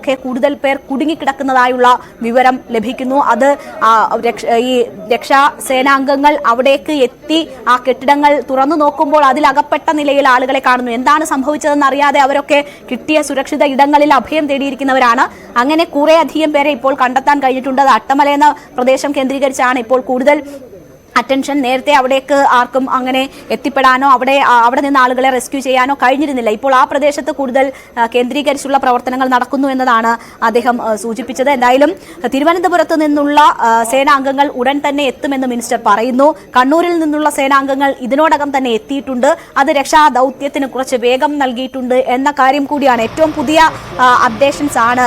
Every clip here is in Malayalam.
മുകളിലൊക്കെ കൂടുതൽ പേർ കുടുങ്ങിക്കിടക്കുന്നതായുള്ള വിവരം ലഭിക്കുന്നു. അത് ഈ രക്ഷാ സേനാംഗങ്ങൾ അവിടേക്ക് എത്തി ആ കെട്ടിടങ്ങൾ തുറന്നു നോക്കുമ്പോൾ അതിലകപ്പെട്ട നിലയിൽ ആളുകളെ കാണുന്നു. എന്താണ് സംഭവിച്ചതെന്ന് അറിയാതെ അവരൊക്കെ കിട്ടിയ സുരക്ഷിത ഇടങ്ങളിൽ അഭയം തേടിയിരിക്കുന്നവരാണ്. അങ്ങനെ കുറേ അധികം പേരെ ഇപ്പോൾ കണ്ടെത്താൻ കഴിഞ്ഞിട്ടുണ്ട്. അട്ടമല എന്ന പ്രദേശം കേന്ദ്രീകരിച്ചാണ് ഇപ്പോൾ കൂടുതൽ അറ്റൻഷൻ നേരത്തെ അവിടേക്ക് ആർക്കും അങ്ങനെ എത്തിപ്പെടാനോ അവിടെ അവിടെ നിന്ന് ആളുകളെ റെസ്ക്യൂ ചെയ്യാനോ കഴിഞ്ഞിരുന്നില്ല. ഇപ്പോൾ ആ പ്രദേശത്ത് കൂടുതൽ കേന്ദ്രീകരിച്ചുള്ള പ്രവർത്തനങ്ങൾ നടക്കുന്നു എന്നതാണ് അദ്ദേഹം സൂചിപ്പിച്ചത്. എന്തായാലും തിരുവനന്തപുരത്ത് നിന്നുള്ള സേനാംഗങ്ങൾ ഉടൻ തന്നെ എത്തുമെന്ന് മിനിസ്റ്റർ പറയുന്നു. കണ്ണൂരിൽ നിന്നുള്ള സേനാംഗങ്ങൾ ഇതിനോടകം തന്നെ എത്തിയിട്ടുണ്ട്. അത് രക്ഷാ ദൗത്യത്തിന് കുറച്ച് വേഗം നൽകിയിട്ടുണ്ട് എന്ന കാര്യം കൂടിയാണ് ഏറ്റവും പുതിയ അപ്ഡേഷൻസ് ആണ്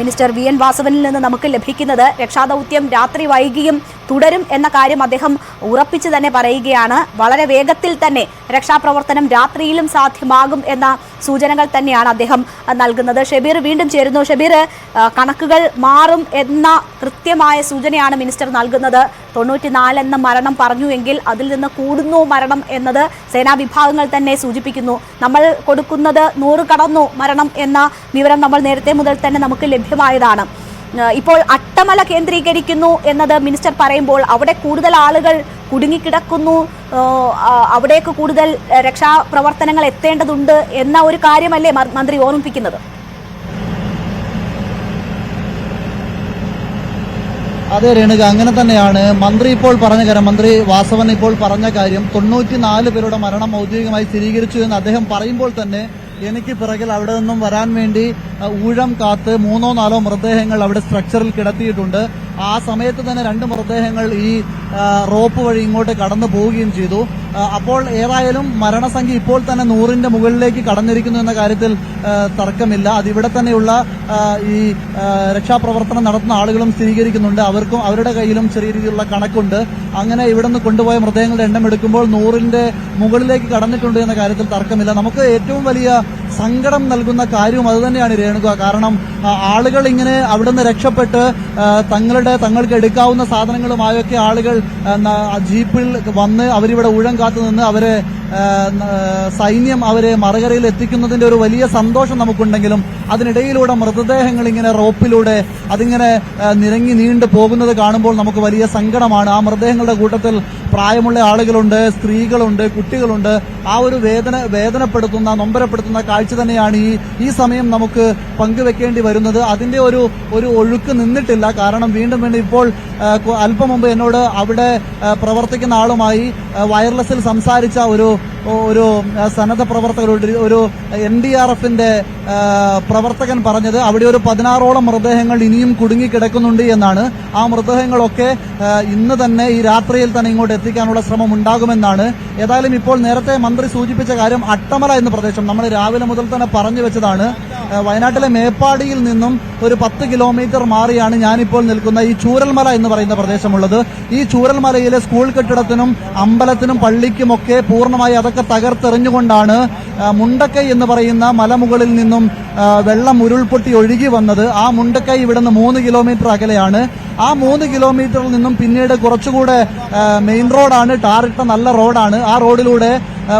മിനിസ്റ്റർ വി എൻ വാസവനിൽ നിന്ന് നമുക്ക് ലഭിക്കുന്നത്. രക്ഷാദൗത്യം രാത്രി വൈകിയും തുടരും എന്ന കാര്യം അദ്ദേഹം ഉറപ്പിച്ചു തന്നെ പറയുകയാണ്. വളരെ വേഗത്തിൽ തന്നെ രക്ഷാപ്രവർത്തനം രാത്രിയിലും സാധ്യമാകും എന്ന സൂചനകൾ തന്നെയാണ് അദ്ദേഹം നൽകുന്നത്. ഷബീർ വീണ്ടും ചേരുന്നു. ഷബീർ കണക്കുകൾ മാറും എന്ന കൃത്യമായ സൂചനയാണ് മിനിസ്റ്റർ നൽകുന്നത്. തൊണ്ണൂറ്റിനാല് എന്ന മരണം പറഞ്ഞുവെങ്കിൽ അതിൽ നിന്ന് കൂടുന്നു മരണം എന്നത് സേനാ വിഭാഗങ്ങൾ തന്നെ സൂചിപ്പിക്കുന്നു. നമ്മൾ കൊടുക്കുന്നത് നൂറ് കടന്നു മരണം എന്ന വിവരം നമ്മൾ നേരത്തെ മുതൽ തന്നെ നമുക്ക് ലഭ്യമായതാണ്. ഇപ്പോൾ അട്ടമല കേന്ദ്രീകരിക്കുന്നു എന്നത് മിനിസ്റ്റർ പറയുമ്പോൾ അവിടെ കൂടുതൽ ആളുകൾ കുടുങ്ങിക്കിടക്കുന്നു. അവിടേക്ക് കൂടുതൽ രക്ഷാപ്രവർത്തനങ്ങൾ എത്തേണ്ടതുണ്ട് എന്ന ഒരു കാര്യമല്ലേ മന്ത്രി ഓർമ്മിപ്പിക്കുന്നത്? അതെ രേണുക അങ്ങനെ തന്നെയാണ്. മന്ത്രി ഇപ്പോൾ പറഞ്ഞ കാര്യം മന്ത്രി വാസവൻ ഇപ്പോൾ പറഞ്ഞ കാര്യം തൊണ്ണൂറ്റിനാല് പേരുടെ മരണം ഔദ്യോഗികമായി സ്ഥിരീകരിച്ചു എന്ന് അദ്ദേഹം പറയുമ്പോൾ തന്നെ എനിക്ക് പിറകിൽ അവിടെ നിന്നും വരാൻ വേണ്ടി ഊഴം കാത്ത് മൂന്നോ നാലോ മൃതദേഹങ്ങൾ അവിടെ സ്ട്രക്ചറിൽ കിടത്തിയിട്ടുണ്ട്. ആ സമയത്ത് തന്നെ രണ്ട് മൃതദേഹങ്ങൾ ഈ റോപ്പ് വഴി ഇങ്ങോട്ട് കടന്നു പോവുകയും ചെയ്തു. അപ്പോൾ ഏതായാലും മരണസംഖ്യ ഇപ്പോൾ തന്നെ നൂറിന്റെ മുകളിലേക്ക് കടന്നിരിക്കുന്നു എന്ന കാര്യത്തിൽ തർക്കമില്ല. അതിവിടെ തന്നെയുള്ള ഈ രക്ഷാപ്രവർത്തനം നടത്തുന്ന ആളുകളും സ്ഥിരീകരിക്കുന്നുണ്ട്. അവർക്കും അവരുടെ കയ്യിലും ചെറിയ രീതിയിലുള്ള കണക്കുണ്ട്. അങ്ങനെ ഇവിടെ നിന്ന് കൊണ്ടുപോയ മൃതദേഹങ്ങളുടെ എണ്ണം എടുക്കുമ്പോൾ നൂറിന്റെ മുകളിലേക്ക് കടന്നിട്ടുണ്ട് എന്ന കാര്യത്തിൽ തർക്കമില്ല. നമുക്ക് ഏറ്റവും വലിയ സങ്കടം നൽകുന്ന കാര്യവും അതുതന്നെയാണ് രേണുക. കാരണം ആളുകൾ ഇങ്ങനെ അവിടുന്ന് രക്ഷപ്പെട്ട് ആ, തങ്ങളുടെ തങ്ങൾക്ക് എടുക്കാവുന്ന സാധനങ്ങളുമായൊക്കെ ആളുകൾ ജീപ്പിൽ വന്ന് അവരിവിടെ ഊഴം കാത്തു നിന്ന് അവരെ സൈന്യം അവരെ മറുകരയിൽ എത്തിക്കുന്നതിന്റെ ഒരു വലിയ സന്തോഷം നമുക്കുണ്ടെങ്കിലും അതിനിടയിലൂടെ മൃതദേഹങ്ങൾ ഇങ്ങനെ റോപ്പിലൂടെ അതിങ്ങനെ നിരങ്ങി നീണ്ടു പോകുന്നത് കാണുമ്പോൾ നമുക്ക് വലിയ സങ്കടമാണ്. ആ മൃതദേഹങ്ങളുടെ കൂട്ടത്തിൽ പ്രായമുള്ള ആളുകളുണ്ട് സ്ത്രീകളുണ്ട് കുട്ടികളുണ്ട്. ആ ഒരു വേദന വേദനപ്പെടുത്തുന്ന നൊമ്പരപ്പെടുത്തുന്ന കാഴ്ച തന്നെയാണ് ഈ ഈ സമയം നമുക്ക് പങ്കുവെക്കേണ്ടി വരുന്നത്. അതിന്റെ ഒരു ഒരു ഒഴുക്ക് നിന്നിട്ടില്ല. കാരണം വീണ്ടും വീണ്ടും ഇപ്പോൾ അല്പം മുമ്പ് എന്നോട് അവിടെ പ്രവർത്തിക്കുന്ന ആളുമായി വയർലെസ്സിൽ സംസാരിച്ച ഒരു ഒരു സന്നദ്ധ പ്രവർത്തകർ ഒരു- എൻ ഡി ആർ എഫിന്റെ പ്രവർത്തകൻ പറഞ്ഞത് അവിടെ ഒരു പതിനാറോളം മൃതദേഹങ്ങൾ ഇനിയും കുടുങ്ങിക്കിടക്കുന്നുണ്ട് എന്നാണ്. ആ മൃതദേഹങ്ങളൊക്കെ ഇന്ന് തന്നെ ഈ രാത്രിയിൽ തന്നെ ഇങ്ങോട്ട് എത്തിക്കാനുള്ള ശ്രമം ഉണ്ടാകുമെന്നാണ്. ഏതായാലും ഇപ്പോൾ നേരത്തെ മന്ത്രി സൂചിപ്പിച്ച കാര്യം അട്ടമല എന്ന പ്രദേശം നമ്മൾ രാവിലെ മുതൽ തന്നെ പറഞ്ഞു വെച്ചതാണ്. വയനാട്ടിലെ മേപ്പാടിയിൽ നിന്നും ഒരു പത്ത് കിലോമീറ്റർ മാറിയാണ് ഞാനിപ്പോൾ നിൽക്കുന്ന ഈ ചൂരൽമല എന്ന് പറയുന്ന പ്രദേശമുള്ളത്. ഈ ചൂരൽമലയിലെ സ്കൂൾ കെട്ടിടത്തിനും അമ്പലത്തിനും പള്ളിക്കുമൊക്കെ പൂർണമായി അതൊക്കെ തകർത്തെറിഞ്ഞുകൊണ്ടാണ് മുണ്ടക്കൈ എന്ന് പറയുന്ന മലമുകളിൽ നിന്നും വെള്ളം ഉരുൾപൊട്ടി ഒഴുകി വന്നത്. ആ മുണ്ടക്കൈ ഇവിടുന്ന് മൂന്ന് കിലോമീറ്റർ അകലെയാണ്. ആ മൂന്ന് കിലോമീറ്ററിൽ നിന്നും പിന്നീട് കുറച്ചുകൂടെ മെയിൻ റോഡാണ് ടാറിട്ട നല്ല റോഡാണ് ആ റോഡിലൂടെ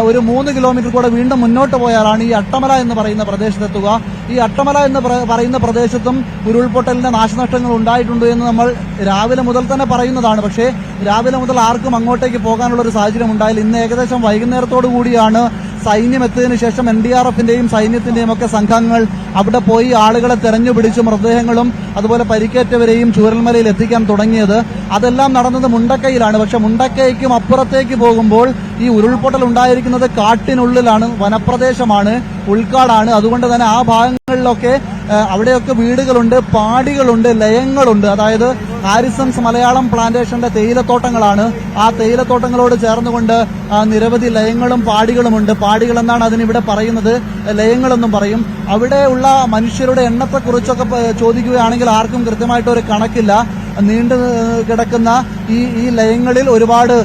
ഒരു മൂന്ന് കിലോമീറ്റർ കൂടെ വീണ്ടും മുന്നോട്ട് പോയാലാണ് ഈ അട്ടമല എന്ന് പറയുന്ന പ്രദേശത്തെത്തുക. ഈ അട്ടമല എന്ന് പറയുന്ന പ്രദേശത്തും ഉരുൾപൊട്ടലിന്റെ നാശനഷ്ടങ്ങൾ ഉണ്ടായിട്ടുണ്ട് എന്ന് നമ്മൾ രാവിലെ മുതൽ തന്നെ പറയുന്നതാണ്. പക്ഷേ രാവിലെ മുതൽ ആർക്കും അങ്ങോട്ടേക്ക് പോകാനുള്ള ഒരു സാഹചര്യം ഉണ്ടായില്ല. ഇന്ന് ഏകദേശം വൈകുന്നേരത്തോടു കൂടിയാണ് സൈന്യം എത്തിയതിനു ശേഷം എൻ ഡി ആർ എഫിന്റെയും സൈന്യത്തിന്റെയും ഒക്കെ സംഘങ്ങൾ അവിടെ പോയി ആളുകളെ തെരഞ്ഞു പിടിച്ച് മൃതദേഹങ്ങളും അതുപോലെ പരിക്കേറ്റവരെയും ചൂരൽമലയിൽ എത്തിക്കാൻ തുടങ്ങിയത്. അതെല്ലാം നടന്നത് മുണ്ടക്കയിലാണ്. പക്ഷെ മുണ്ടക്കൈക്കും അപ്പുറത്തേക്ക് പോകുമ്പോൾ ഈ ഉരുൾപൊട്ടൽ ഉണ്ടായിരിക്കുന്നത് കാട്ടിനുള്ളിലാണ് വനപ്രദേശമാണ്. ഉൾക്കാടാണ്. അതുകൊണ്ട് തന്നെ ആ ഭാഗങ്ങളിലൊക്കെ അവിടെയൊക്കെ വീടുകളുണ്ട് പാടികളുണ്ട് ലയങ്ങളുണ്ട്. അതായത് ഹാരിസൺസ് മലയാളം പ്ലാന്റേഷന്റെ തേയിലത്തോട്ടങ്ങളാണ്. ആ തേയിലത്തോട്ടങ്ങളോട് ചേർന്നുകൊണ്ട് നിരവധി ലയങ്ങളും പാടികളുമുണ്ട്. പാടികൾ എന്നാണ് അതിനിവിടെ പറയുന്നത്. ലയങ്ങളെന്നും പറയും. അവിടെയുള്ള മനുഷ്യരുടെ എണ്ണത്തെക്കുറിച്ചൊക്കെ ചോദിക്കുകയാണെങ്കിൽ ആർക്കും കൃത്യമായിട്ട് ഒരു കണക്കില്ല. നീണ്ടു കിടക്കുന്ന ഈ ഈ ലയങ്ങളിൽ ഒരുപാട്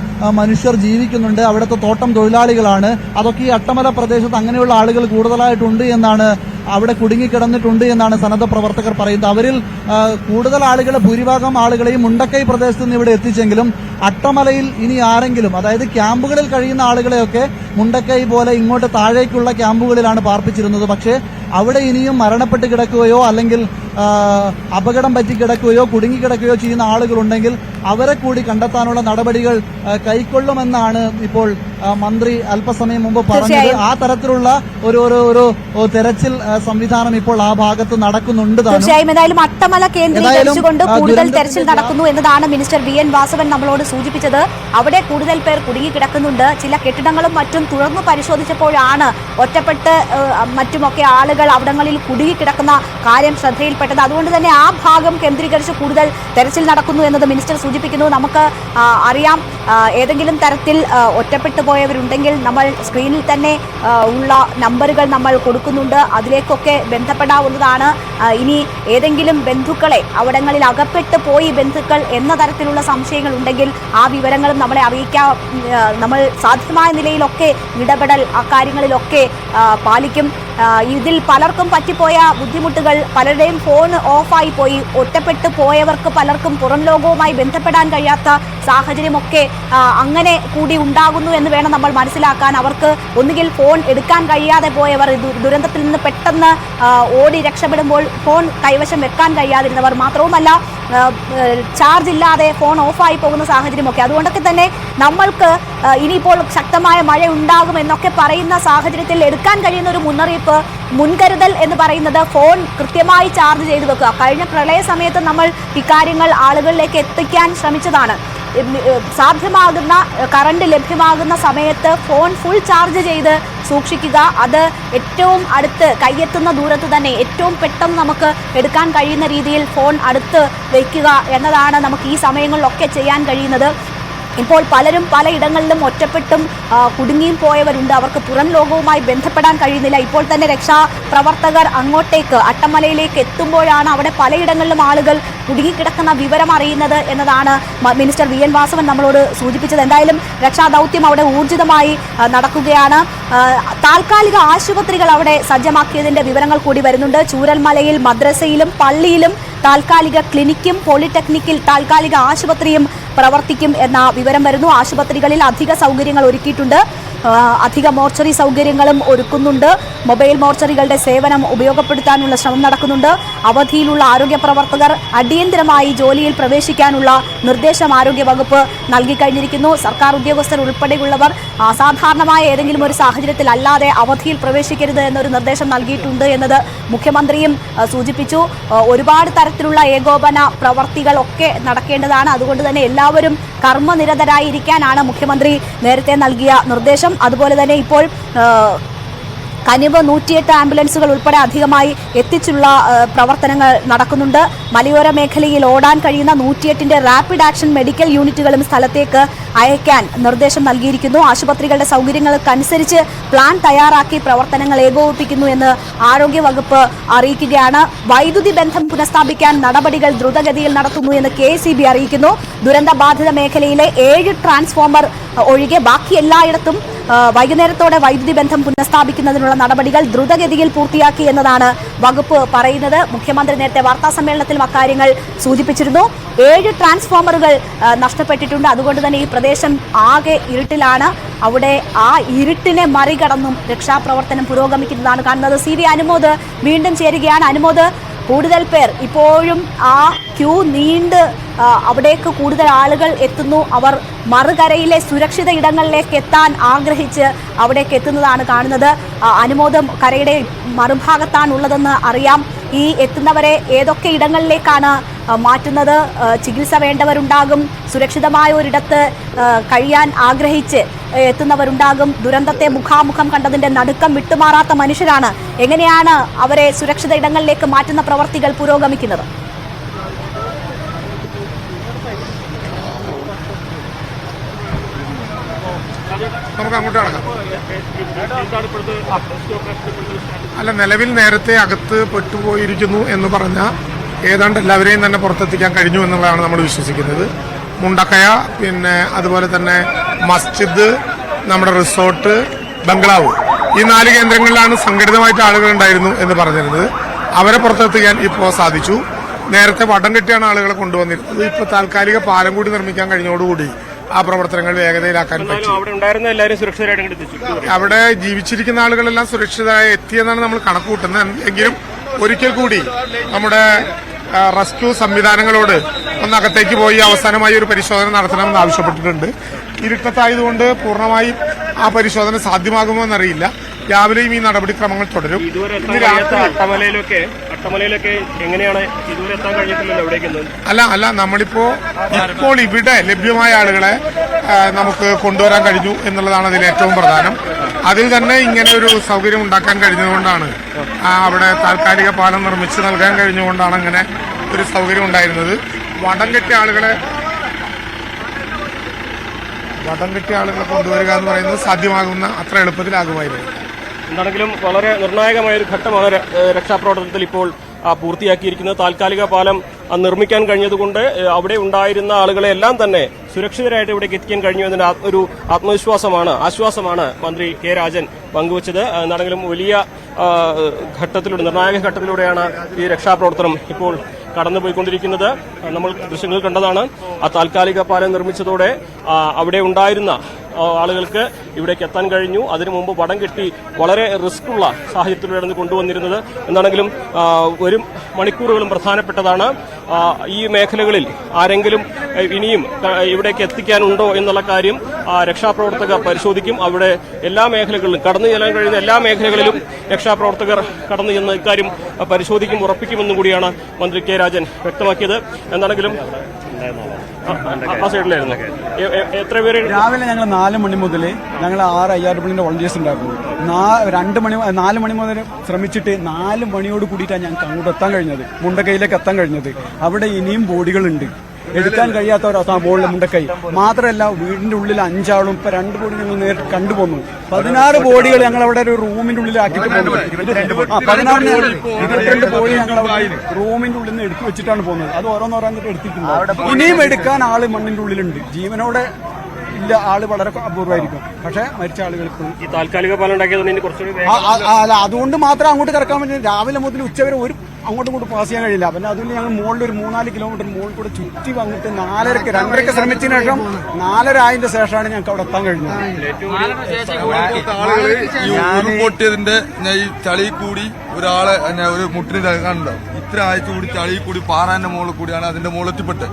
മനുഷ്യർ ജീവിക്കുന്നുണ്ട്. അവിടുത്തെ തോട്ടം തൊഴിലാളികളാണ്. അതൊക്കെ ഈ അട്ടമല പ്രദേശത്ത് അങ്ങനെയുള്ള ആളുകൾ കൂടുതലായിട്ടുണ്ട് എന്നാണ് അവിടെ കുടുങ്ങിക്കിടന്നിട്ടുണ്ട് എന്നാണ് സന്നദ്ധ പ്രവർത്തകർ പറയുന്നത്. അവരിൽ കൂടുതൽ ആളുകളെ ഭൂരിഭാഗം ആളുകളെയും മുണ്ടക്കൈ പ്രദേശത്ത് നിന്ന് ഇവിടെ എത്തിച്ചെങ്കിലും അട്ടമലയിൽ ഇനി ആരെങ്കിലും അതായത് ക്യാമ്പുകളിൽ കഴിയുന്ന ആളുകളെയൊക്കെ മുണ്ടക്കൈ പോലെ ഇങ്ങോട്ട് താഴേക്കുള്ള ക്യാമ്പുകളിലാണ് പാർപ്പിച്ചിരുന്നത്. പക്ഷേ അവിടെ ഇനിയും മരണപ്പെട്ട് കിടക്കുകയോ അല്ലെങ്കിൽ അപകടം പറ്റി കിടക്കുകയോ കുടുങ്ങിക്കിടക്കുകയോ ചെയ്യുന്ന ആളുകളുണ്ടെങ്കിൽ അവരെ കൂടി കണ്ടെത്താനുള്ള നടപടികൾ കൈക്കൊള്ളുമെന്നാണ് ഇപ്പോൾ മന്ത്രി അല്പസമയം മുമ്പ് പറഞ്ഞത്. ആ തരത്തിലുള്ള ഒരു ഒരു തെരച്ചിൽ സംവിധാനം ഇപ്പോൾ ആ ഭാഗത്ത് നടക്കുന്നുണ്ട് തീർച്ചയായും. എന്തായാലും അട്ടമല കേന്ദ്രീകരിച്ചുകൊണ്ട് കൂടുതൽ തെരച്ചിൽ നടക്കുന്നു എന്നതാണ് മിനിസ്റ്റർ വി എൻ വാസവൻ നമ്മളോട് സൂചിപ്പിച്ചത്. അവിടെ കൂടുതൽ പേർ കുടുങ്ങിക്കിടക്കുന്നുണ്ട് ചില കെട്ടിടങ്ങളും മറ്റും തുറന്നു പരിശോധിച്ചപ്പോഴാണ് ഒറ്റപ്പെട്ട് മറ്റുമൊക്കെ ആളുകൾ അവിടങ്ങളിൽ കുടുങ്ങിക്കിടക്കുന്ന കാര്യം ശ്രദ്ധയിൽപ്പെട്ടത്. അതുകൊണ്ട് തന്നെ ആ ഭാഗം കേന്ദ്രീകരിച്ച് കൂടുതൽ തെരച്ചിൽ നടക്കുന്നു എന്നത് മിനിസ്റ്റർ സൂചിപ്പിക്കുന്നു. നമുക്ക് അറിയാം. ഏതെങ്കിലും തരത്തിൽ ഒറ്റപ്പെട്ടു പോയവരുണ്ടെങ്കിൽ നമ്മൾ സ്ക്രീനിൽ തന്നെ ഉള്ള നമ്പറുകൾ നമ്മൾ കൊടുക്കുന്നുണ്ട്. അതിലേക്കൊക്കെ ബന്ധപ്പെടാവുന്നതാണ്. ഇനി ഏതെങ്കിലും ബന്ധുക്കളെ അവിടങ്ങളിൽ അകപ്പെട്ട് പോയി ബന്ധുക്കൾ എന്ന തരത്തിലുള്ള സംശയങ്ങൾ ഉണ്ടെങ്കിൽ ആ വിവരങ്ങളും നമ്മളെ അറിയിക്കാൻ നമ്മൾ സാധ്യമായ നിലയിലൊക്കെ ഇടപെടൽ അക്കാര്യങ്ങളിലൊക്കെ പാലിക്കും. ഇതിൽ പലർക്കും പറ്റിപ്പോയ ബുദ്ധിമുട്ടുകൾ പലരുടെയും ഫോൺ ഓഫായി പോയി. ഒറ്റപ്പെട്ടു പോയവർക്ക് പലർക്കും പുറം ലോകവുമായി ബന്ധപ്പെടാൻ കഴിയാത്ത സാഹചര്യമൊക്കെ അങ്ങനെ കൂടി ഉണ്ടാകുന്നു എന്ന് വേണം നമ്മൾ മനസ്സിലാക്കാൻ. അവർക്ക് ഒന്നുകിൽ ഫോൺ എടുക്കാൻ കഴിയാതെ പോയവർ ദുരന്തത്തിൽ നിന്ന് പെട്ടെന്ന് ഓടി രക്ഷപ്പെടുമ്പോൾ ഫോൺ കൈവശം വെക്കാൻ കഴിയാതിരുന്നവർ മാത്രവുമല്ല ചാർജ് ഇല്ലാതെ ഫോൺ ഓഫായി പോകുന്ന സാഹചര്യമൊക്കെ. അതുകൊണ്ടൊക്കെ തന്നെ നമ്മൾക്ക് ഇനിയിപ്പോൾ ശക്തമായ മഴ ഉണ്ടാകും എന്നൊക്കെ പറയുന്ന സാഹചര്യത്തിൽ എടുക്കാൻ കഴിയുന്ന ഒരു മുന്നറിയിപ്പ് മുൻകരുതൽ എന്ന് പറയുന്നത് ഫോൺ കൃത്യമായി ചാർജ് ചെയ്തു വെക്കുക. കഴിഞ്ഞ പ്രളയ സമയത്ത് നമ്മൾ ഇക്കാര്യങ്ങൾ ആളുകളിലേക്ക് എത്തിക്കാൻ ശ്രമിച്ചതാണ്. സാധ്യമാകുന്ന കറണ്ട് ലഭ്യമാകുന്ന സമയത്ത് ഫോൺ ഫുൾ ചാർജ് ചെയ്ത് സൂക്ഷിക്കുക. അത് ഏറ്റവും അടുത്ത് കയ്യെത്തുന്ന ദൂരത്ത് തന്നെ ഏറ്റവും പെട്ടെന്ന് നമുക്ക് എടുക്കാൻ കഴിയുന്ന രീതിയിൽ ഫോൺ അടുത്ത് വയ്ക്കുക എന്നതാണ് നമുക്ക് ഈ സമയങ്ങളിലൊക്കെ ചെയ്യാൻ കഴിയുന്നത്. ഇപ്പോൾ പലരും പലയിടങ്ങളിലും ഒറ്റപ്പെട്ടും കുടുങ്ങിയും പോയവരുണ്ട്. അവർക്ക് പുറം ലോകവുമായി ബന്ധപ്പെടാൻ കഴിയുന്നില്ല. ഇപ്പോൾ തന്നെ രക്ഷാപ്രവർത്തകർ അങ്ങോട്ടേക്ക് അട്ടമലയിലേക്ക് എത്തുമ്പോഴാണ് അവിടെ പലയിടങ്ങളിലും ആളുകൾ കുടുങ്ങിക്കിടക്കുന്ന വിവരം അറിയുന്നത് എന്നതാണ് മിനിസ്റ്റർ വി എൻ വാസവൻ നമ്മളോട് സൂചിപ്പിച്ചത്. എന്തായാലും രക്ഷാദൗത്യം അവിടെ ഊർജിതമായി നടക്കുകയാണ്. താൽക്കാലിക ആശുപത്രികൾ അവിടെ സജ്ജമാക്കിയതിന്റെ വിവരങ്ങൾ കൂടി വരുന്നുണ്ട്. ചൂരൽമലയിൽ മദ്രസയിലും പള്ളിയിലും താൽക്കാലിക ക്ലിനിക്കും പോളിടെക്നിക്കിൽ താൽക്കാലിക ആശുപത്രിയും പ്രവർത്തിക്കും എന്ന വിവരം വരുന്നു. ആശുപത്രികളിൽ അധിക സൗകര്യങ്ങൾ ഒരുക്കിയിട്ടുണ്ട്. അധിക മോർച്ചറി സൗകര്യങ്ങളും ഒരുക്കുന്നുണ്ട്. മൊബൈൽ മോർച്ചറികളുടെ സേവനം ഉപയോഗപ്പെടുത്താനുള്ള ശ്രമം നടക്കുന്നുണ്ട്. അവധിയിലുള്ള ആരോഗ്യ പ്രവർത്തകർ അടിയന്തരമായി ജോലിയിൽ പ്രവേശിക്കാനുള്ള നിർദ്ദേശം ആരോഗ്യ വകുപ്പ് നൽകി കഴിഞ്ഞിരിക്കുന്നു. സർക്കാർ ഉദ്യോഗസ്ഥർ ഉൾപ്പെടെയുള്ളവർ അസാധാരണമായ ഏതെങ്കിലും ഒരു സാഹചര്യത്തിൽ അല്ലാതെ അവധിയിൽ പ്രവേശിക്കരുത് എന്നൊരു നിർദ്ദേശം നൽകിയിട്ടുണ്ട് എന്നത് മുഖ്യമന്ത്രിയും സൂചിപ്പിച്ചു. ഒരുപാട് തരത്തിലുള്ള ഏകോപന പ്രവർത്തികളൊക്കെ നടക്കേണ്ടതാണ്. അതുകൊണ്ട് തന്നെ എല്ലാവരും കർമ്മനിരതരായിരിക്കാനാണ് മുഖ്യമന്ത്രി നേരത്തെ നൽകിയ നിർദ്ദേശം. അതുപോലെ തന്നെ ഇപ്പോൾ കനിവ് നൂറ്റിയെട്ട് ആംബുലൻസുകൾ ഉൾപ്പെടെ അധികമായി എത്തിച്ചുള്ള പ്രവർത്തനങ്ങൾ നടക്കുന്നുണ്ട്. മലയോര മേഖലയിൽ ഓടാൻ കഴിയുന്ന നൂറ്റിയെട്ടിന്റെ റാപ്പിഡ് ആക്ഷൻ മെഡിക്കൽ യൂണിറ്റുകളും സ്ഥലത്തേക്ക് അയക്കാൻ നിർദ്ദേശം നൽകിയിരിക്കുന്നു. ആശുപത്രികളുടെ സൗകര്യങ്ങൾക്കനുസരിച്ച് പ്ലാൻ തയ്യാറാക്കി പ്രവർത്തനങ്ങൾ ഏകോപിപ്പിക്കുന്നു എന്ന് ആരോഗ്യവകുപ്പ് അറിയിക്കുകയാണ്. വൈദ്യുതി ബന്ധം പുനഃസ്ഥാപിക്കാൻ നടപടികൾ ദ്രുതഗതിയിൽ നടത്തുന്നു എന്ന് കെ അറിയിക്കുന്നു. ദുരന്തബാധിത മേഖലയിലെ ഏഴ് ട്രാൻസ്ഫോമർ ഒഴികെ ബാക്കി എല്ലായിടത്തും വൈകുന്നേരത്തോടെ വൈദ്യുതി ബന്ധം പുനഃസ്ഥാപിക്കുന്നതിനുള്ള നടപടികൾ ദ്രുതഗതിയിൽ പൂർത്തിയാക്കി എന്നതാണ് വകുപ്പ് പറയുന്നത്. മുഖ്യമന്ത്രി നേരത്തെ വാർത്താ സമ്മേളനത്തിലും അക്കാര്യങ്ങൾ സൂചിപ്പിച്ചിരുന്നു. ഏഴ് ട്രാൻസ്ഫോമറുകൾ നഷ്ടപ്പെട്ടിട്ടുണ്ട്. അതുകൊണ്ട് തന്നെ ഈ പ്രദേശം ആകെ ഇരുട്ടിലാണ്. അവിടെ ആ ഇരുട്ടിനെ മറികടന്നും രക്ഷാപ്രവർത്തനം പുരോഗമിക്കുന്നതാണ് കാണുന്നത്. സി വി അനുമോദ് വീണ്ടും ചേരുകയാണ്. അനുമോദ് കൂടുതൽ പേർ ഇപ്പോഴും ആ ക്യൂ നീണ്ട് അവിടേക്ക് കൂടുതൽ ആളുകൾ എത്തുന്നു. അവർ മറുകരയിലെ സുരക്ഷിത ഇടങ്ങളിലേക്ക് എത്താൻ ആഗ്രഹിച്ച് അവിടേക്ക് എത്തുന്നതാണ് കാണുന്നത്. അനുമോദം കരയുടെ മറുഭാഗത്താണ് ഉള്ളതെന്ന് അറിയാം. ഈ എത്തുന്നവരെ ഏതൊക്കെ ഇടങ്ങളിലേക്കാണ് മാറ്റുന്നത്? ചികിത്സ വേണ്ടവരുണ്ടാകും. സുരക്ഷിതമായ ഒരിടത്ത് കഴിയാൻ ആഗ്രഹിച്ച് എത്തുന്നവരുണ്ടാകും. ദുരന്തത്തെ മുഖാമുഖം കണ്ടതിന്റെ നടുക്കം വിട്ടുമാറാത്ത മനുഷ്യരാണ്. എങ്ങനെയാണ് അവരെ സുരക്ഷിത ഇടങ്ങളിലേക്ക് മാറ്റുന്ന പ്രവർത്തികൾ പുരോഗമിക്കുന്നത്? നമുക്ക് അങ്ങോട്ട് കടക്കാം. അല്ല നിലവിൽ നേരത്തെ അകത്ത് പെട്ടുപോയിരിക്കുന്നു എന്ന് പറഞ്ഞ ഏതാണ്ട് എല്ലാവരെയും തന്നെ പുറത്തെത്തിക്കാൻ കഴിഞ്ഞു എന്നുള്ളതാണ് നമ്മൾ വിശ്വസിക്കുന്നത്. മുണ്ടക്കയ പിന്നെ അതുപോലെ തന്നെ മസ്ജിദ് നമ്മുടെ റിസോർട്ട് ബംഗ്ലാവ്. ഈ നാല് കേന്ദ്രങ്ങളിലാണ് സംഘടിതമായിട്ട് ആളുകൾ ഉണ്ടായിരുന്നു എന്ന് പറഞ്ഞിരുന്നത്. അവരെ പുറത്തെത്തിക്കാൻ ഇപ്പോൾ സാധിച്ചു. നേരത്തെ വടം കെട്ടിയാണ് ആളുകളെ കൊണ്ടുവന്നിരുന്നത്. ഇപ്പോൾ താൽക്കാലിക പാലം കൂടി നിർമ്മിക്കാൻ കഴിഞ്ഞോടുകൂടി ആ പ്രവർത്തനങ്ങൾ വേഗതയിലാക്കാൻ പറ്റും. അവിടെ ജീവിച്ചിരിക്കുന്ന ആളുകളെല്ലാം സുരക്ഷിതരായി എത്തിയെന്നാണ് നമ്മൾ കണക്ക് കൂട്ടുന്നത് എങ്കിലും ഒരിക്കൽ കൂടി നമ്മുടെ റെസ്ക്യൂ സംവിധാനങ്ങളോട് ഒന്നകത്തേക്ക് പോയി അവസാനമായി ഒരു പരിശോധന നടത്തണമെന്ന് ആവശ്യപ്പെട്ടിട്ടുണ്ട്. ഇരുട്ടത്തായതുകൊണ്ട് പൂർണമായും ആ പരിശോധന സാധ്യമാകുമോ എന്നറിയില്ല. രാവിലെയും ഈ നടപടിക്രമങ്ങൾ തുടരും. ഇന്ന് രാത്രി അട്ടമലയിലൊക്കെ എങ്ങനെയാണ് ഇതുവരെ എത്താൻ കഴിഞ്ഞിട്ടില്ലല്ലോ എവിടേക്കൊന്നും അല്ല അല്ല നമ്മളിപ്പോ ഇപ്പോൾ ഇവിടെ ലഭ്യമായ ആളുകളെ നമുക്ക് കൊണ്ടുവരാൻ കഴിഞ്ഞു എന്നുള്ളതാണ് അതിൽ ഏറ്റവും പ്രധാനം. അതിൽ തന്നെ ഇങ്ങനെ ഒരു സൗകര്യം ഉണ്ടാക്കാൻ കഴിഞ്ഞതുകൊണ്ടാണ് അവിടെ താൽക്കാലിക പാലം നിർമ്മിച്ച് നൽകാൻ കഴിഞ്ഞുകൊണ്ടാണ് അങ്ങനെ ഒരു സൗകര്യം ഉണ്ടായിരുന്നത്. വടം കെട്ടിയ ആളുകളെ വടം കെട്ടിയ ആളുകളെ കൊണ്ടുവരിക എന്ന് പറയുന്നത് സാധ്യമാകുന്ന അത്ര എളുപ്പത്തിലാകുമായിരുന്നു. എന്താണെങ്കിലും വളരെ നിർണായകമായ ഒരു ഘട്ടമാണ് രക്ഷാപ്രവർത്തനത്തിൽ ഇപ്പോൾ പൂർത്തിയാക്കിയിരിക്കുന്നത്. താൽക്കാലിക പാലം നിർമ്മിക്കാൻ കഴിഞ്ഞതുകൊണ്ട് അവിടെ ഉണ്ടായിരുന്ന ആളുകളെ എല്ലാം തന്നെ സുരക്ഷിതരായിട്ട് ഇവിടേക്ക് എത്തിക്കാൻ കഴിഞ്ഞു എന്നതിന്റെ ഒരു ആത്മവിശ്വാസമാണ് ആശ്വാസമാണ് മന്ത്രി കെ രാജൻ പങ്കുവച്ചത്. എന്താണെങ്കിലും വലിയ ഘട്ടത്തിലൂടെ നിർണായക ഘട്ടത്തിലൂടെയാണ് ഈ രക്ഷാപ്രവർത്തനം ഇപ്പോൾ കടന്നുപോയിക്കൊണ്ടിരിക്കുന്നത്. നമ്മൾ ദൃശ്യങ്ങൾ കണ്ടതാണ്. ആ താൽക്കാലിക പാലം നിർമ്മിച്ചതോടെ അവിടെ ഉണ്ടായിരുന്ന ആളുകൾക്ക് ഇവിടേക്ക് എത്താൻ കഴിഞ്ഞു. അതിനു മുമ്പ് വടം കെട്ടി വളരെ റിസ്ക് ഉള്ള സാഹചര്യത്തിലൂടെയാണ് കൊണ്ടുവന്നിരുന്നത്. എന്താണെങ്കിലും ഒരു മണിക്കൂറുകളും പ്രധാനപ്പെട്ടതാണ്. ഈ മേഖലകളിൽ ആരെങ്കിലും ഇനിയും ഇവിടേക്ക് എത്തിക്കാനുണ്ടോ എന്നുള്ള കാര്യം രക്ഷാപ്രവർത്തകർ പരിശോധിക്കും. അവിടെ എല്ലാ മേഖലകളിലും കടന്നു ചെല്ലാൻ കഴിയുന്ന എല്ലാ മേഖലകളിലും രക്ഷാപ്രവർത്തകർ കടന്നു ചെന്ന് ഇക്കാര്യം പരിശോധിക്കും ഉറപ്പിക്കുമെന്നും കൂടിയാണ് മന്ത്രി കെ രാജൻ വ്യക്തമാക്കിയത്. എന്താണെങ്കിലും എത്ര പേര്? രാവിലെ ഞങ്ങൾ നാല് മണി മുതൽ ഞങ്ങൾ ആറ് അയ്യായിരം പുള്ളിന്റെ വോളണ്ടിയേഴ്സ് ഉണ്ടായിരുന്നു. രണ്ട് മണി നാല് മണി മുതൽ ശ്രമിച്ചിട്ട് നാല് മണിയോട് കൂടിയിട്ടാണ് ഞങ്ങൾക്ക് അങ്ങോട്ട് എത്താൻ കഴിഞ്ഞത്. മുണ്ടക്കൈയിലേക്ക് എത്താൻ കഴിഞ്ഞത്. അവിടെ ഇനിയും ബോഡികളുണ്ട്. എടുക്കാൻ കഴിയാത്ത ഒരവസ്ഥ മുകളിൽ മുണ്ടക്കൈ. മാത്രമല്ല വീടിന്റെ ഉള്ളിൽ അഞ്ചാളും ഇപ്പൊ രണ്ട് ബോഡി ഞങ്ങൾ നേരിട്ട് കണ്ടുപോന്നു. പതിനാറ് ബോഡികൾ ഞങ്ങൾ അവിടെ ഒരു റൂമിന്റെ ഉള്ളിൽ പോകുന്നത്. പതിനാറ് ഇരുപത്തിരണ്ട് ബോഡി. ഞങ്ങൾ അവിടെ റൂമിന്റെ ഉള്ളിൽ നിന്ന് എടുത്തു വെച്ചിട്ടാണ് പോകുന്നത്. അത് ഓരോന്നോരോന്നിട്ട് എടുത്തിട്ടുണ്ട്. ഇനിയും എടുക്കാൻ ആൾ മണ്ണിന്റെ ഉള്ളിലുണ്ട്. ജീവനോടെ ഇല്ല ആൾ വളരെ അപൂർവമായിരിക്കും പക്ഷെ മരിച്ച ആളുകൾക്ക് ഈ താൽക്കാലിക പാലം അല്ല അതുകൊണ്ട് മാത്രം അങ്ങോട്ട് കിടക്കാൻ പറ്റില്ല. രാവിലെ മുതൽ ഉച്ചവരെ ഒരു അങ്ങോട്ടും ഇങ്ങോട്ടും പാസ് ചെയ്യാൻ കഴിയില്ല. പിന്നെ അതുകൊണ്ട് ഞങ്ങൾ മുകളിൽ ഒരു മൂന്നാൽ കിലോമീറ്റർ മുകളിൽ കൂടെ ചുറ്റി വന്നിട്ട് നാലരക്ക് രണ്ടരക്ക് ശ്രമിച്ചതിന് ശേഷം നാലര ആയതിന്റെ ശേഷമാണ് ഞങ്ങൾക്ക് അവിടെ എത്താൻ കഴിഞ്ഞത്. ഈ ഉരുൾപൊട്ടിയതിന്റെ ഞാൻ ഈ ചളി കൂടി ഒരാളെ ഞാൻ ഒരു മുട്ടിന് കണ്ടോ? ഇത്ര ആഴ്ച കൂടി ചളി കൂടി പാറാന്റെ മുകളിൽ കൂടിയാണ് അതിന്റെ മുകളിലെത്തിപ്പെട്ടത്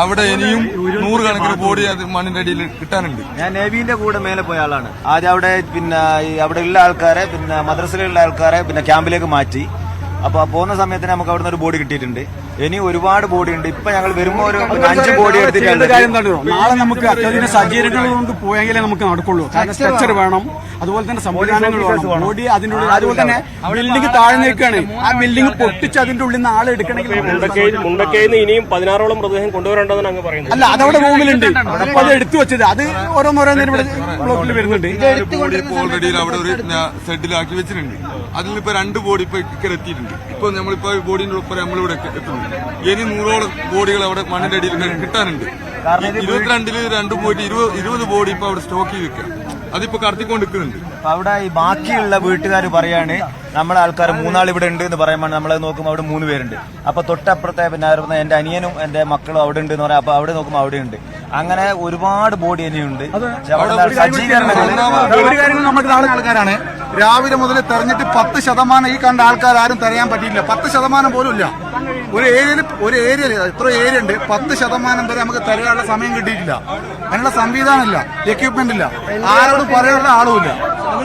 അവിടെ ഇനിയും നൂറുകണക്കിന് ബോഡി അത് മണ്ണിന്റെ അടിയിൽ കിട്ടാനുണ്ട്. ഞാൻ നേവിന്റെ കൂടെ മേലെ പോയ ആളാണ്. ആദ്യം അവിടെ പിന്നെ അവിടെയുള്ള അവിടെ ഉള്ള ആൾക്കാരെ പിന്നെ മദ്രസയിലുള്ള ആൾക്കാരെ പിന്നെ ക്യാമ്പിലേക്ക് മാറ്റി. അപ്പൊ ആ പോകുന്ന സമയത്ത് നമുക്ക് അവിടുന്ന് ഒരു ബോഡി കിട്ടിയിട്ടുണ്ട്. ഇനി ഒരുപാട് ബോഡി ഉണ്ട്. ഇപ്പൊ ഞങ്ങൾ വരുമ്പോ ഒരു അഞ്ച് ബോഡി എടുത്തിട്ടുണ്ട്. കാര്യം നാളെ നമുക്ക് അത്യാവശ്യം സജ്ജീകരണങ്ങൾ കൊണ്ട് പോയെങ്കിലേ നമുക്ക് നടക്കുള്ളൂ. കാരണം സ്ട്രക്ചർ വേണം. അതുപോലെ തന്നെ സംവിധാനങ്ങൾ വേണം. ബോഡി അതിനുള്ളിൽ ഉള്ളിൽ അതുപോലെ തന്നെ ബിൽഡിംഗ് താഴെ നിൽക്കുകയാണ്. ആ ബിൽഡിംഗ് പൊട്ടിച്ച് അതിന്റെ ഉള്ളിൽ നിന്ന് ആളെ എടുക്കണമെങ്കിൽ മുണ്ടക്കയിൽ ഇനിയും പതിനാറോളം മൃതദേഹം കൊണ്ടുവരേണ്ടതെന്ന് അങ്ങ് പറയുന്നത്. അല്ല അതവിടെ റൂമിലുണ്ട്. അപ്പൊ അത് എടുത്തു വെച്ചത്. അത് ഓരോന്നോരോന്നേരം ഇവിടെ ബ്ലോക്കിൽ വരുന്നുണ്ട്. അവിടെ ഒരു സെഡിലാക്കി വെച്ചിട്ടുണ്ട്. അതിൽ രണ്ട് ബോഡി ഇപ്പൊ ഇക്കരെ എത്തിയിട്ടുണ്ട്. ഇപ്പൊ നമ്മളിപ്പോ ബോഡിന്റെ ബോഡിന്റെ ഉൾപ്പെടെ നമ്മളിവിടെ എത്തുന്നു ഇനി നൂറോളം ബോഡികൾ അവിടെ മണ്ണിന്റെ അടിയിൽ കിട്ടാനുണ്ട്. ഇരുപത്തിരണ്ടിൽ രണ്ട് പോയിട്ട് ഇരുപത് ഇരുപത് ബോഡി ഇപ്പൊ അവിടെ സ്റ്റോക്ക് ചെയ്ത് വെക്കുക അതിപ്പോ കടത്തിക്കൊണ്ട് നിൽക്കുന്നുണ്ട് അപ്പൊ അവിടെ ഈ ബാക്കിയുള്ള വീട്ടുകാർ പറയാണ് നമ്മളെ ആൾക്കാർ മൂന്നാൾ ഇവിടെ ഉണ്ട് എന്ന് പറയുമ്പോൾ നമ്മൾ നോക്കുമ്പോൾ അവിടെ മൂന്ന് പേരുണ്ട്. അപ്പൊ തൊട്ടപ്പുറത്തെ പിന്നെ എന്റെ അനിയനും എന്റെ മക്കളും അവിടെ ഉണ്ട് എന്ന് പറയാം അപ്പൊ അവിടെ നോക്കുമ്പോൾ അവിടെ ഉണ്ട്. അങ്ങനെ ഒരുപാട് ബോഡി ഇനിയുണ്ട് ആൾക്കാരാണ്. രാവിലെ മുതൽ തെരഞ്ഞിട്ട് പത്ത് ശതമാനം ഈ കണ്ട ആൾക്കാർ ആരും തെരയാൻ പറ്റിയില്ല. പത്ത് ശതമാനം പോലും ഇല്ല. ഒരു ഏരിയയിൽ ഒരു ഏരിയയിൽ ഇത്ര ഏരിയ ഉണ്ട് പത്ത് ശതമാനം വരെ നമുക്ക് തരാനുള്ള സമയം കിട്ടിയിട്ടില്ല. അതിനുള്ള സംവിധാനം ഇല്ല എക്യുപ്മെന്റ് ഇല്ല. ആരോടും പറയാനുള്ള ആളുമില്ല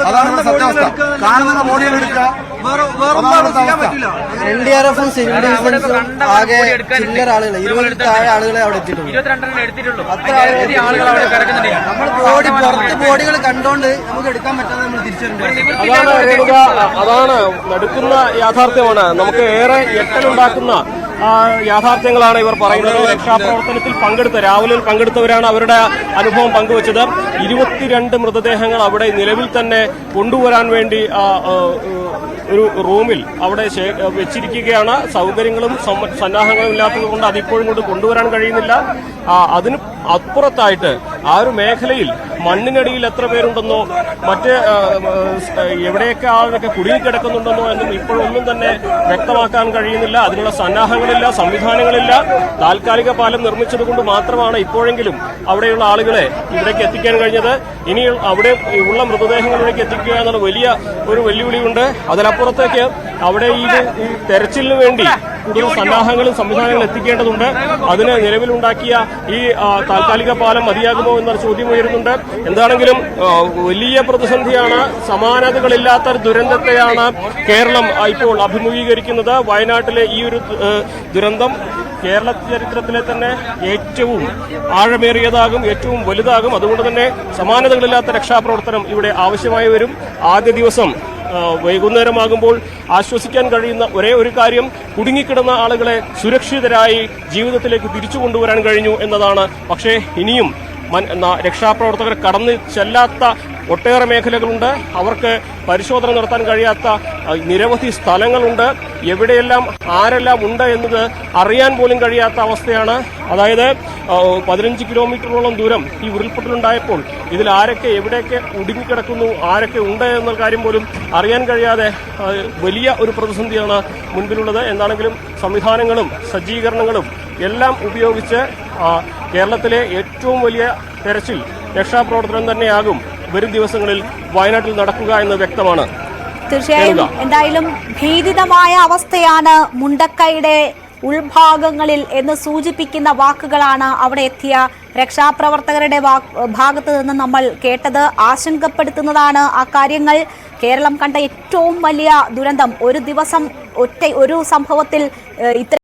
അതാണ് സത്യാവസ്ഥ. കാണുന്ന ബോഡികൾ എടുക്കുക. എൻ ഡി ആർ എഫും സിവിൽ ഡിഫൻസും ആകെ ചില്ലറ ആളുകൾ ഇരുപതിൽ താഴെ ആളുകളെ അവിടെ എത്തിയിട്ടുള്ളൂ. അത്ര ആളുകൾ നമ്മൾ ബോഡി പുറത്ത് ബോഡികൾ കണ്ടോണ്ട് നമുക്ക് എടുക്കാൻ പറ്റാതെ നമ്മൾ തിരിച്ചറിഞ്ഞു അതാണ് നടക്കുന്ന അതാണ് നടുക്കുന്ന യാഥാർത്ഥ്യമാണ്. നമുക്ക് ഏറെ ഞെട്ടലുണ്ടാക്കുന്ന യാഥാർത്ഥ്യങ്ങളാണ് ഇവർ പറയുന്നത്. രക്ഷാപ്രവർത്തനത്തിൽ പങ്കെടുത്ത രാവിലെ പങ്കെടുത്തവരാണ് അവരുടെ അനുഭവം പങ്കുവച്ചത്. ഇരുപത്തിരണ്ട് മൃതദേഹങ്ങൾ അവിടെ നിലവിൽ തന്നെ കൊണ്ടുവരാൻ വേണ്ടി ഒരു റൂമിൽ അവിടെ വെച്ചിരിക്കുകയാണ്. സൗകര്യങ്ങളും സന്നാഹങ്ങളും ഇല്ലാത്തത് കൊണ്ട് അതിപ്പോഴും കൊണ്ട് കൊണ്ടുവരാൻ കഴിയുന്നില്ല. അതിന് അപ്പുറത്തായിട്ട് ആ ഒരു മേഖലയിൽ മണ്ണിനടിയിൽ എത്ര പേരുണ്ടെന്നോ മറ്റ് എവിടെയൊക്കെ ആളുകളൊക്കെ കുടുങ്ങിക്കിടക്കുന്നുണ്ടെന്നോ എന്നും ഇപ്പോഴൊന്നും തന്നെ വ്യക്തമാക്കാൻ കഴിയുന്നില്ല. അതിനുള്ള സന്നാഹങ്ങളില്ല സംവിധാനങ്ങളില്ല. താൽക്കാലിക പാലം നിർമ്മിച്ചത് കൊണ്ട് മാത്രമാണ് ഇപ്പോഴെങ്കിലും അവിടെയുള്ള ആളുകളെ ഇവിടേക്ക് എത്തിക്കാൻ കഴിഞ്ഞത്. ഇനി അവിടെ ഉള്ള മൃതദേഹങ്ങളിലേക്ക് എത്തിക്കുക എന്നുള്ള വലിയ ഒരു വെല്ലുവിളിയുണ്ട്. അതിനപ്പുറത്തേക്ക് അവിടെ ഈ തെരച്ചിലിന് വേണ്ടി കൂടുതൽ സന്നാഹങ്ങളും സംവിധാനങ്ങളും എത്തിക്കേണ്ടതുണ്ട്. അതിന് നിലവിലുണ്ടാക്കിയ ഈ താൽക്കാലിക പാലം മതിയാകുമോ എന്നൊരു ചോദ്യം ഉയരുന്നുണ്ട്. എന്താണെങ്കിലും വലിയ പ്രതിസന്ധിയാണ് സമാനതകളില്ലാത്ത ദുരന്തത്തെയാണ് കേരളം ഇപ്പോൾ അഭിമുഖീകരിക്കുന്നത്. വയനാട്ടിലെ ഈ ഒരു ദുരന്തം കേരള ചരിത്രത്തിലെ തന്നെ ഏറ്റവും ആഴമേറിയതാകും ഏറ്റവും വലുതാകും. അതുകൊണ്ട് തന്നെ സമാനതകളില്ലാത്ത രക്ഷാപ്രവർത്തനം ഇവിടെ ആവശ്യമായി വരും. ആദ്യ ദിവസം വൈകുന്നേരമാകുമ്പോൾ ആശ്വസിക്കാൻ കഴിയുന്ന ഒരേ ഒരു കാര്യം കുടുങ്ങിക്കിടന്ന ആളുകളെ സുരക്ഷിതരായി ജീവിതത്തിലേക്ക് തിരിച്ചു കൊണ്ടുവരാൻ കഴിഞ്ഞു എന്നതാണ്. പക്ഷേ ഇനിയും രക്ഷാപ്രവർത്തകർ കടന്നു ചെല്ലാത്ത ഒട്ടേറെ മേഖലകളുണ്ട്. അവർക്ക് പരിശോധന നടത്താൻ കഴിയാത്ത നിരവധി സ്ഥലങ്ങളുണ്ട്. എവിടെയെല്ലാം ആരെല്ലാം ഉണ്ട് എന്നത് അറിയാൻ പോലും കഴിയാത്ത അവസ്ഥയാണ്. അതായത് പതിനഞ്ച് കിലോമീറ്ററോളം ദൂരം ഈ ഉരുൾപൊട്ടലുണ്ടായപ്പോൾ ഇതിൽ ആരൊക്കെ എവിടെയൊക്കെ ഒടുങ്ങിക്കിടക്കുന്നു ആരൊക്കെ ഉണ്ട് എന്ന കാര്യം പോലും അറിയാൻ കഴിയാതെ വലിയ ഒരു പ്രതിസന്ധിയാണ് മുൻപിലുള്ളത്. എന്താണെങ്കിലും സംവിധാനങ്ങളും സജ്ജീകരണങ്ങളും എല്ലാം ഉപയോഗിച്ച് കേരളത്തിലെ ഏറ്റവും വലിയ തെരച്ചിൽ രക്ഷാപ്രവർത്തനം തന്നെയാകും വരും ദിവസങ്ങളിൽ വയനാട്ടിൽ നടക്കുക എന്ന് വ്യക്തമാണ്. തീർച്ചയായും. എന്തായാലും ഭീതിതമായ അവസ്ഥയാണ് മുണ്ടക്കൈയുടെ ഉൾഭാഗങ്ങളിൽ എന്ന് സൂചിപ്പിക്കുന്ന വാക്കുകളാണ് അവിടെ എത്തിയ രക്ഷാപ്രവർത്തകരുടെ ഭാഗത്ത് നിന്ന് നമ്മൾ കേട്ടത്. ആശങ്കപ്പെടുത്തുന്നതാണ് ആ കാര്യങ്ങൾ. കേരളം കണ്ട ഏറ്റവും വലിയ ദുരന്തം ഒരു ദിവസം ഒറ്റ ഒരു സംഭവത്തിൽ ഇത്ര